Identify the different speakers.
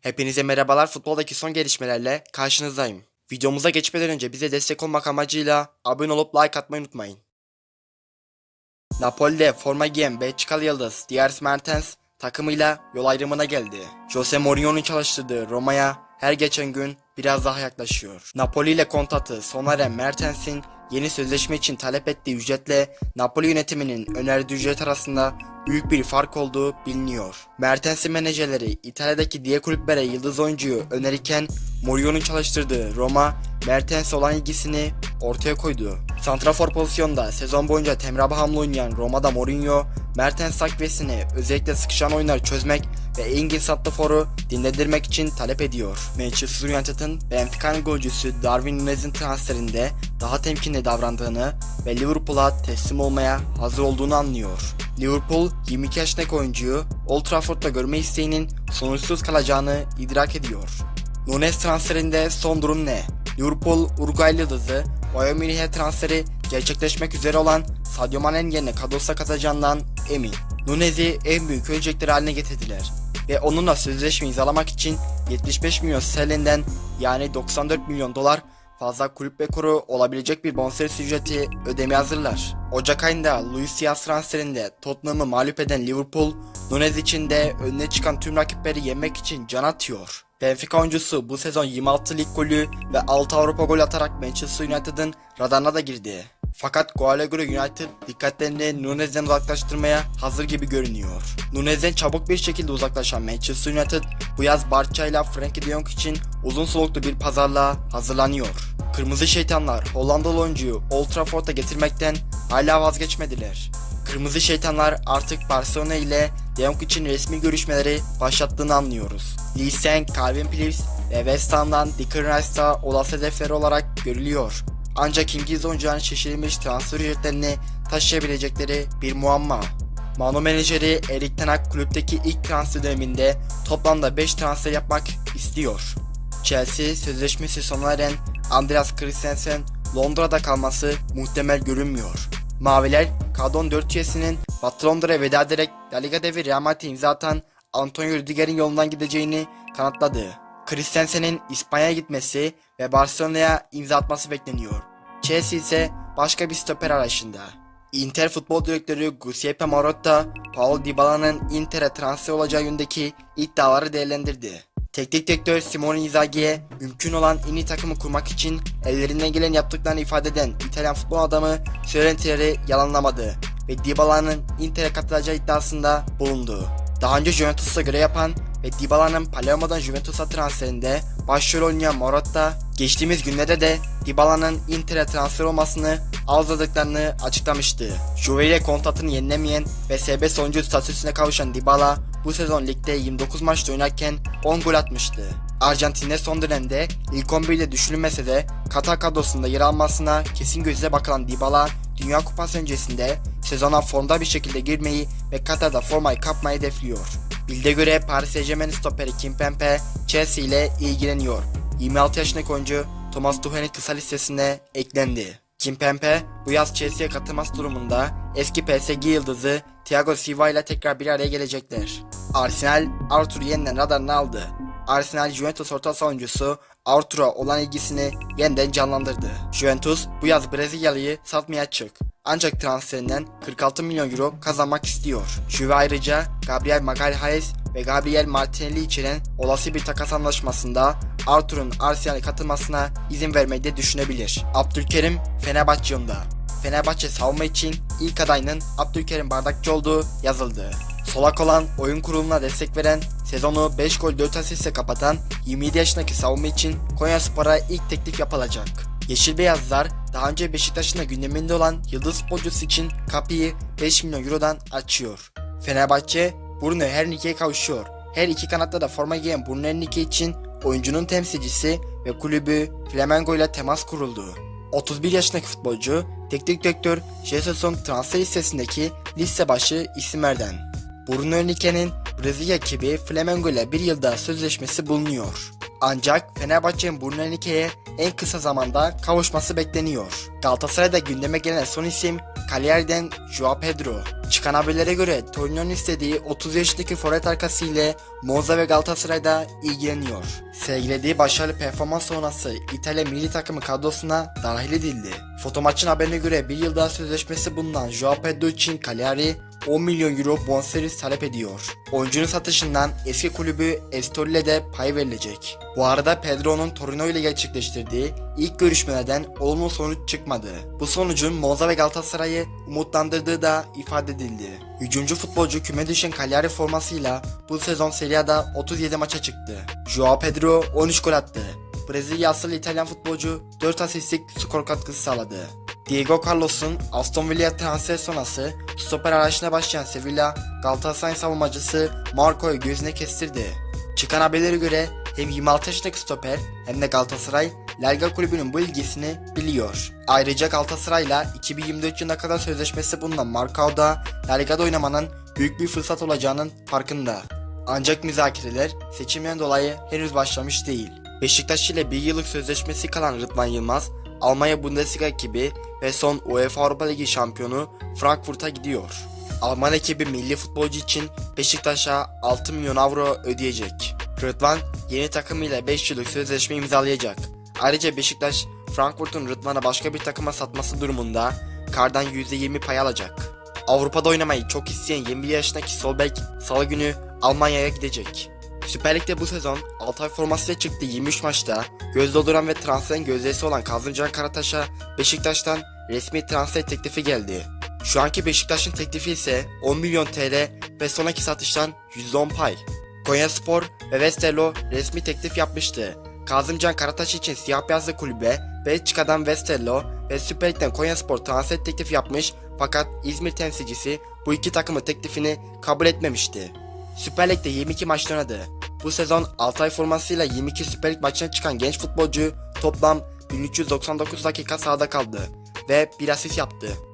Speaker 1: Hepinize merhabalar futboldaki son gelişmelerle karşınızdayım. Videomuza geçmeden önce bize destek olmak amacıyla abone olup like atmayı unutmayın. Napoli'de forma giyen Belçikalı yıldız Dries Mertens takımıyla yol ayrımına geldi. Jose Mourinho'nun çalıştırdığı Roma'ya her geçen gün biraz daha yaklaşıyor. Napoli ile kontratı sona eren Mertens'in yeni sözleşme için talep ettiği ücretle Napoli yönetiminin önerdiği ücret arasında büyük bir fark olduğu biliniyor. Mertens'in menajerleri İtalya'daki diğer kulüplere yıldız oyuncuyu önerirken Mourinho'nun çalıştırdığı Roma Mertens'e olan ilgisini ortaya koydu. Santrafor pozisyonda sezon boyunca Temre Abraham'la oynayan Roma'da Mourinho, Mertens takviyesini özellikle sıkışan oyunları çözmek ve İngiliz santraforu dinledirmek için talep ediyor. Manchester United'ın Benfica'nın golcüsü Darwin Nunez'in transferinde daha temkinli davrandığını ve Liverpool'a teslim olmaya hazır olduğunu anlıyor. Liverpool 22 yaşındaki oyuncuyu Old Trafford'da görme isteğinin sonuçsuz kalacağını idrak ediyor. Nunes transferinde son durum ne? Liverpool Uruguaylı yıldızı Bayern transferi gerçekleşmek üzere olan Sadio Mane'nin yerine kadrosuna katacağından emin. Nunes'i en büyük öncekleri haline getirdiler ve onunla sözleşme imzalamak için 75 milyon sterlinden yani 94 milyon dolar fazla kulüp rekoru olabilecek bir bonservis ücreti ödemeye hazırlar. Ocak ayında Luis Diaz transferinde Tottenham'ı mağlup eden Liverpool, Nunez için de önüne çıkan tüm rakipleri yenmek için can atıyor. Benfica oyuncusu bu sezon 26 lig golü ve 6 Avrupa golü atarak Manchester United'ın radarına da girdi. Fakat gole göre United dikkatlerini Nunez'den uzaklaştırmaya hazır gibi görünüyor. Nunez'den çabuk bir şekilde uzaklaşan Manchester United bu yaz Barça ile Frenkie de Jong için uzun soluklu bir pazarlığa hazırlanıyor. Kırmızı şeytanlar Hollandalı oyuncuyu Old Trafford'a getirmekten hala vazgeçmediler. Kırmızı şeytanlar artık Barcelona ile De Jong için resmi görüşmeleri başlattığını anlıyoruz. Lee Seng, Calvin Phillips ve West Ham'dan Declan Rice'da olası hedefleri olarak görülüyor. Ancak İngiliz oyuncuların şişirilmiş transfer ücretlerini taşıyabilecekleri bir muamma. Manu menajeri Erik Ten Hag kulüpteki ilk transfer döneminde toplamda 5 transfer yapmak istiyor. Chelsea sözleşmesi sona eren Andreas Christensen Londra'da kalması muhtemel görünmüyor. Maviler kadron 4 üyesinin Londra'ya veda ederek La Liga devi Real Madrid'e imza atan Antonio Rüdiger'in yolundan gideceğini kanıtladı. Christensen'in İspanya'ya gitmesi ve Barcelona'ya imza atması bekleniyor. Chelsea ise başka bir stoper arayışında. Inter futbol direktörü Giuseppe Marotta, Paul Dybala'nın Inter'e transfer olacağı yönündeki iddiaları değerlendirdi. Teknik direktör Simone Inzaghi'ye mümkün olan en iyi takımı kurmak için ellerinden gelen yaptıklarını ifade eden İtalyan futbol adamı söylentileri yalanlamadı ve Dybala'nın Inter'e katılacağı iddiasında bulundu. Daha önce Juventus'a göre yapan ve Dybala'nın Palermo'dan Juventus'a transferinde başrol oynayan Marotta, geçtiğimiz günlerde de Dybala'nın Inter'e transfer olmasını arzuladıklarını açıklamıştı. Juve ile kontratını yenilemeyen ve serbest oyuncu statüsüne kavuşan Dybala bu sezon ligde 29 maçta oynarken 10 gol atmıştı. Arjantin'de son dönemde ilk 11 ile düşünülmese de Katar kadrosunda yer almasına kesin gözle bakılan Dybala, Dünya Kupası öncesinde sezona formda bir şekilde girmeyi ve Katar'da formayı kapmayı hedefliyor. Bildiğe göre Paris Saint Germain stoperi Kimpembe Chelsea ile ilgileniyor. 26 yaşındaki oyuncu Thomas Tuchel'in kısa listesine eklendi. Kimpembe bu yaz Chelsea'ye katılması durumunda eski PSG yıldızı Thiago Silva ile tekrar bir araya gelecekler. Arsenal Arthur'u yeniden radarına aldı. Arsenal Juventus orta savunucusu Arthur'a olan ilgisini yeniden canlandırdı. Juventus bu yaz Brezilyalı'yı satmaya açık. Ancak transferinden 46 milyon euro kazanmak istiyor. Juve ayrıca Gabriel Magalhaes ve Gabriel Martinelli içeren olası bir takas anlaşmasında Arthur'un Arsenal'e katılmasına izin vermeyi de düşünebilir. Abdülkerim Fenerbahçe yolunda. Fenerbahçe savunma için ilk adayının Abdülkerim Bardakçı olduğu yazıldı. Solak olan oyun kuruluna destek veren, sezonu 5 gol 4 asistle kapatan 27 yaşındaki savunma için Konya Spor'a ilk teklif yapılacak. Yeşil Beyazlar daha önce Beşiktaş'ın da gündeminde olan yıldız futbolcusu için kapıyı 5 milyon eurodan açıyor. Fenerbahçe Bruno Henrique'ye kavuşuyor. Her iki kanatta da forma giyen Bruno Henrique için oyuncunun temsilcisi ve kulübü Flamengo ile temas kuruldu. 31 yaşındaki futbolcu, teknik direktör Jesus'un transfer listesindeki liste başı isimlerden. Bruno Henrique'nin Brezilya ekibi Flamengo ile bir yılda sözleşmesi bulunuyor. Ancak Fenerbahçe'nin Henrique'ye en kısa zamanda kavuşması bekleniyor. Galatasaray'da gündeme gelen son isim Cagliari'den Joao Pedro. Çıkan haberlere göre Torino'nun istediği 30 yaşındaki forvet arkası ile Monza ve Galatasaray'da ilgileniyor. Sergilediği başarılı performans sonrası İtalya milli takımı kadrosuna dahil edildi. Fotomaçın haberine göre bir yıl daha sözleşmesi bulunan Joao Pedro için Cagliari 10 milyon euro bonservis talep ediyor. Oyuncunun satışından eski kulübü Estori'le de pay verilecek. Bu arada Pedro'nun Torino ile gerçekleştirdiği ilk görüşmelerden olumlu sonuç çıkmadı. Bu sonucun Monza ve Galatasaray'ı umutlandırdığı da ifade edildi. Hücumcu futbolcu küme düşen Cagliari formasıyla bu sezon Serie A'da 37 maça çıktı. Joao Pedro 13 gol attı. Brezilya asıllı İtalyan futbolcu 4 asistlik skor katkısı sağladı. Diego Carlos'un Aston Villa transfer sonrası stoper arayışına başlayan Sevilla Galatasaray savunmacısı Marco'yu gözüne kestirdi. Çıkan haberlere göre hem 26 yaşındaki stoper hem de Galatasaray La kulübünün bu ilgisini biliyor. Ayrıca Galatasaray'la 2024 yılına kadar sözleşmesi bulunan Marcao da La oynamanın büyük bir fırsat olacağının farkında. Ancak müzakereler seçimden dolayı henüz başlamış değil. Beşiktaş ile bir yıllık sözleşmesi kalan Rıdvan Yılmaz, Almanya Bundesliga ekibi ve son UEFA Avrupa Ligi şampiyonu Frankfurt'a gidiyor. Alman ekibi milli futbolcu için Beşiktaş'a 6 milyon avro ödeyecek. Rıdvan yeni takımıyla 5 yıllık sözleşme imzalayacak. Ayrıca Beşiktaş Frankfurt'un Rıdvan'a başka bir takıma satması durumunda kardan %20 pay alacak. Avrupa'da oynamayı çok isteyen 21 yaşındaki Solberg salı günü Almanya'ya gidecek. Süper Lig'de bu sezon Altay formasıyla çıktığı 23 maçta göz dolduran ve transferin gözdesi olan Kazımcan Karataş'a Beşiktaş'tan resmi transfer teklifi geldi. Şu anki Beşiktaş'ın teklifi ise 10 milyon TL ve sonraki satıştan %10 pay. Konyaspor ve Westerlo resmi teklif yapmıştı. Kazımcan Karataş için siyah beyazlı kulübe Belçika'dan Westerlo ve Süper Lig'den Konyaspor transfer teklifi yapmış fakat İzmir temsilcisi bu iki takımın teklifini kabul etmemişti. Süper Lig'de 22 maç oynadı. Bu sezon Altay formasıyla 22 Süper Lig maçına çıkan genç futbolcu toplam 1399 dakika sahada kaldı ve bir asist yaptı.